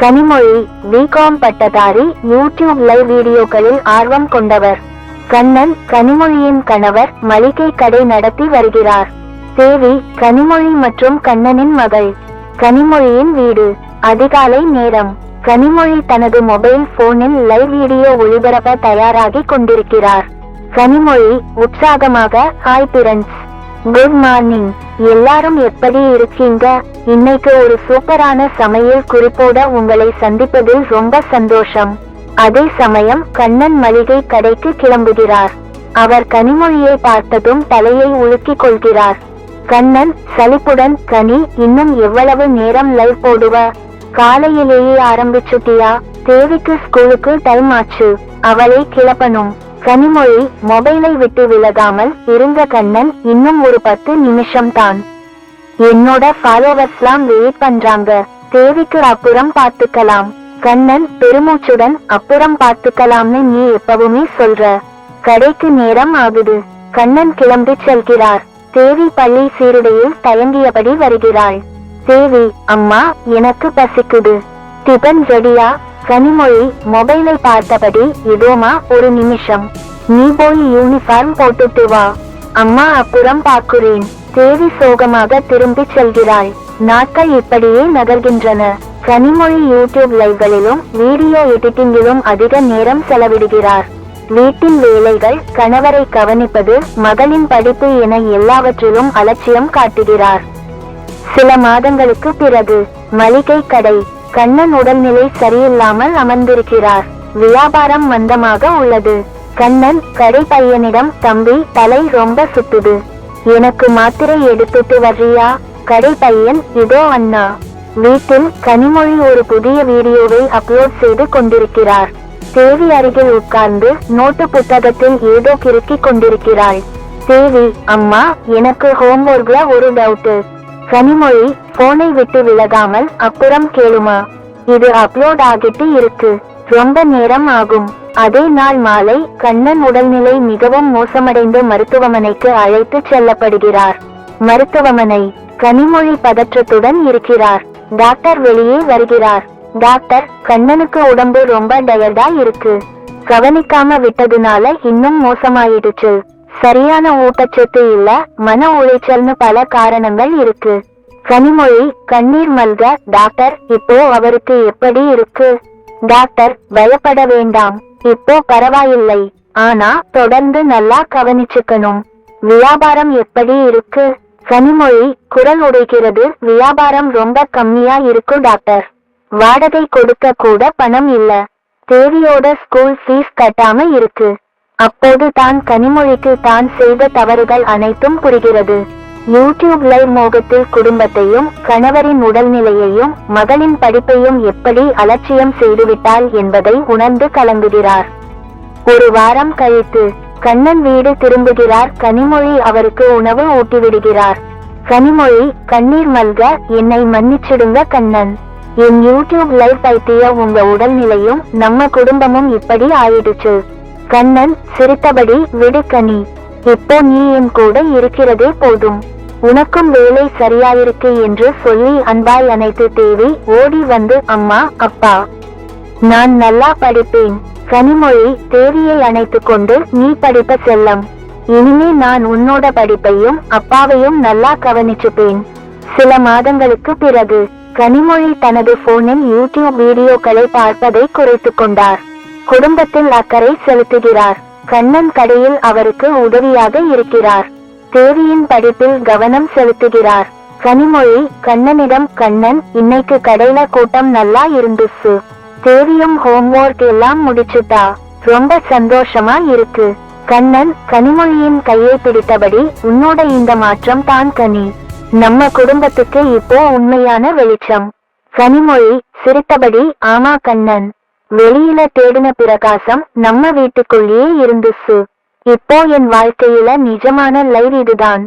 Kanimozhi BCom பட்டதாரி YouTube live வீடியோக்களில் ஆர்வம் கொண்டவர். கண்ணன் கனிமொழியின் கணவர் மளிகை கடை நடத்தி வருகிறார். தேவி கனிமொழி மற்றும் கண்ணனின் மகள். கனிமொழியின் வீடு அதிகாலை நேரம். கனிமொழி தனது மொபைல் போனில் லைவ் வீடியோ ஒளிபரப்ப தயாராகி கொண்டிருக்கிறார். கனிமொழி உற்சாகமாக ஹாய் பிரண்ட்ஸ் குட் மார்னிங் எல்லாரும் எப்படி இருக்கீங்க? இன்னைக்கு ஒரு சூப்பரான சமையல் குறிப்போட உங்களை சந்திப்பதில் ரொம்ப சந்தோஷம். அதே சமயம் கண்ணன் மளிகை கடைக்கு கிளம்புகிறார். அவர் கனிமொழியை பார்த்ததும் தலையை உலுக்கிக் கொள்கிறார். கண்ணன் சலிப்புடன் கனி இன்னும் எவ்வளவு நேரம் லைவ் போடுவ? காலையிலேயே ஆரம்பிச்சுட்டியா? தேவிக்கு ஸ்கூலுக்கு டைம் ஆச்சு. அவளை கிளப்பணும். கனிமொழி மொபைலை விட்டு விலகாமல் இருந்த கண்ணன் இன்னும் ஒரு பத்து நிமிஷம் தான் என்னோட ஃபாலோவர்ஸ்லாம் வெயிட் பண்றாங்க. தேவிக்கு அப்புறம் பார்த்துக்கலாம். கண்ணன் பெருமூச்சுடன் அப்புறம் பார்த்துக்கலாம்னு நீ எப்பவுமே சொல்ற. கடைக்கு நேரம் ஆகுது. கண்ணன் கிளம்பி செல்கிறார். தேவி பள்ளி சீருடையில் தயங்கியபடி வருகிறாள். தேவி அம்மா எனக்கு பசிக்குது. டிபன் ரெடியா கனிமொழி மொபைலை பார்த்தபடி இதோமா ஒரு நிமிஷம். நீ போய் யூனிஃபார்ம் போட்டுட்டு வா. அம்மா அப்புறம் பார்க்கிறேன். தேவி சோகமாக திரும்பி செல்கிறாள். நாட்கள் இப்படியே நகர்கின்றன. கனிமொழி யூடியூப் லைவ்களிலும் வீடியோ எடிட்டிங்கிலும் அதிக நேரம் செலவிடுகிறார். வீட்டின் வேலைகள் கணவரை கவனிப்பது மகளின் படிப்பு என எல்லாவற்றிலும் அலட்சியம் காட்டுகிறார். சில மாதங்களுக்கு பிறகு மளிகை கடை கண்ணன் உடல்நிலை சரியில்லாமல் அமர்ந்திருக்கிறார். வியாபாரம் மந்தமாக உள்ளது. கண்ணன் கடை பையனிடம் தம்பி தலை ரொம்ப சுத்துது. எனக்கு மாத்திரை எடுத்துட்டு வர்றியா? கடை பையன் இதோ அண்ணா வீட்டில் கனிமொழி ஒரு புதிய வீடியோவை அப்லோட் செய்து கொண்டிருக்கிறார். தேவி அருகில் உட்கார்ந்து நோட்டு புத்தகத்தில் ஏதோ கிறுக்கிக் கொண்டிருக்கிறாள். தேவி அம்மா எனக்கு ஹோம்ஒர்க்ல ஒரு டவுட்டு கனிமொழி போனை விட்டு விலகாமல் அப்புறம் கேளுமா? இது அப்லோட் ஆகிட்டு இருக்கு. ரொம்ப நேரம் ஆகும். அதே நாள் மாலை கண்ணன் உடல்நிலை மிகவும் மோசமடைந்து மருத்துவமனைக்கு அழைத்து செல்லப்படுகிறார். மருத்துவமனை கனிமொழி பதற்றத்துடன் இருக்கிறார். டாக்டர் வெளியே வருகிறார். டாக்டர் கண்ணனுக்கு உடம்பு ரொம்ப டயர்டா இருக்கு. கவனிக்காம விட்டதுனால இன்னும் மோசமாயிடுச்சு. சரியான ஊட்டச்சத்து இல்ல மன உளைச்சல்னு பல காரணங்கள் இருக்கு. கனிமொழி கண்ணீர் மல்க டாக்டர் இப்போ அவருக்கு எப்படி இருக்கு? டாக்டர் பயப்பட வேண்டாம். இப்போ பரவாயில்லை. ஆனா தொடர்ந்து நல்லா கவனிச்சுக்கணும். வியாபாரம் எப்படி இருக்கு? கனிமொழி குரல் உடைக்கிறது வியாபாரம் ரொம்ப கம்மியா இருக்கு டாக்டர். வாடகை கொடுக்க கூட பணம் இல்ல. தேவியோட ஸ்கூல் ஃபீஸ் கட்டாம இருக்கு. அப்போது தான் கனிமொழிக்கு தான் செய்த தவறுகள் அனைத்தும் புரிகிறது. யூடியூப் லைவ் மோகத்தில் குடும்பத்தையும் கணவரின் உடல்நிலையையும் மகளின் படிப்பையும் எப்படி அலட்சியம் செய்துவிட்டாள் என்பதை உணர்ந்து கலங்குகிறார். ஒரு வாரம் கழித்து கண்ணன் வீடு திரும்புகிறார். கனிமொழி அவருக்கு உணவு ஊட்டிவிடுகிறார். கனிமொழி கண்ணீர் மல்க என்னை மன்னிச்சிடுங்க கண்ணன். என் யூடியூப் லைவ் பைத்திய உங்க உடல்நிலையும் நம்ம குடும்பமும் இப்படி ஆயிடுச்சு. கண்ணன் சிரித்தபடி விடுக்கணி இப்போ நீ என் கூட இருக்கிறதே போதும். உனக்கும் வேலை சரியாயிருக்கு என்று சொல்லி அன்பாய் அனைத்து தேவி ஓடி வந்து அம்மா அப்பா. நான் நல்லா படிப்பேன். கனிமொழி தேவியை அணைத்து கொண்டு நீ படிப்ப செல்லம். இனிமே நான் உன்னோட படிப்பையும் அப்பாவையும் நல்லா கவனிச்சுப்பேன். சில மாதங்களுக்கு பிறகு. கனிமொழி தனது போனில் யூடியூப் வீடியோக்களை பார்ப்பதை குறைத்துக் கொண்டார். குடும்பத்தில் அக்கறை செலுத்துகிறார். கண்ணன் கடையில் அவருக்கு உதவியாக இருக்கிறார். தேவியின் படிப்பில் கவனம் செலுத்துகிறார். கனிமொழி கண்ணனிடம் கண்ணன் இன்னைக்கு கடையில கூட்டம் நல்லா இருந்துச்சு. தேவியும் ஹோம்ஒர்க் எல்லாம் முடிச்சுட்டா. ரொம்ப சந்தோஷமா இருக்கு. கண்ணன் கனிமொழியின் கையை பிடித்தபடி உன்னோட இந்த மாற்றம் தான் கனி. நம்ம குடும்பத்துக்கு இப்போ உண்மையான வெளிச்சம். கனிமொழி சிரித்தபடி ஆமா கண்ணன் வெளியில தேடின பிரகாசம் நம்ம வீட்டுக்குள்ளேயே இருந்துச்சு. இப்போ என் வாழ்க்கையில நிஜமான லைவ் இதுதான்.